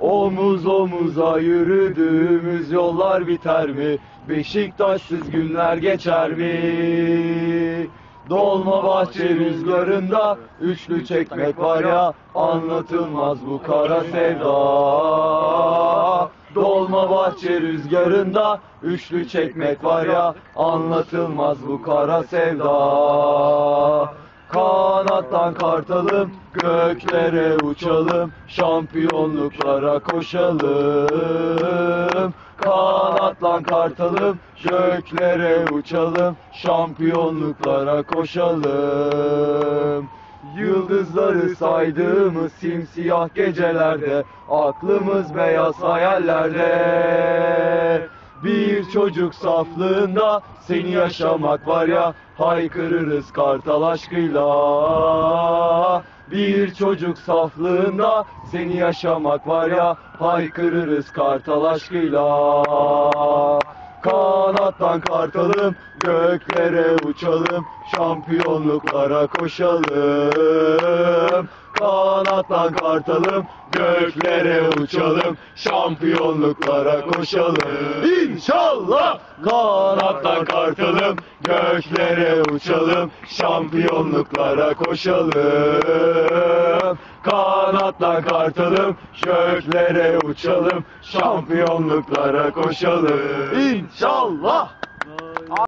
Omuz omuza yürüdüğümüz yollar biter mi? Beşiktaşsız günler geçer mi? Dolma bahçe rüzgarında üçlü çekmek var ya anlatılmaz bu kara sevda. Dolma bahçe rüzgarında üçlü çekmek var ya anlatılmaz bu kara sevda. Kanattan kartalım, göklere uçalım, şampiyonluklara koşalım. Kanatlan kartalım, göklere uçalım, şampiyonluklara koşalım. Yıldızları saydığımız simsiyah gecelerde, aklımız beyaz hayallerde. Çocuk saflığında seni yaşamak var ya haykırırız kartal aşkıyla. Bir çocuk saflığında seni yaşamak var ya haykırırız kartal aşkıyla. Kanattan kartalım, göklere uçalım, şampiyonluklara koşalım. Kanattan kartalım, göklere uçalım, şampiyonluklara koşalım. İnşallah! Kanattan kartalım, göklere uçalım, şampiyonluklara koşalım. Kanattan kartalım, göklere uçalım, şampiyonluklara koşalım. İnşallah!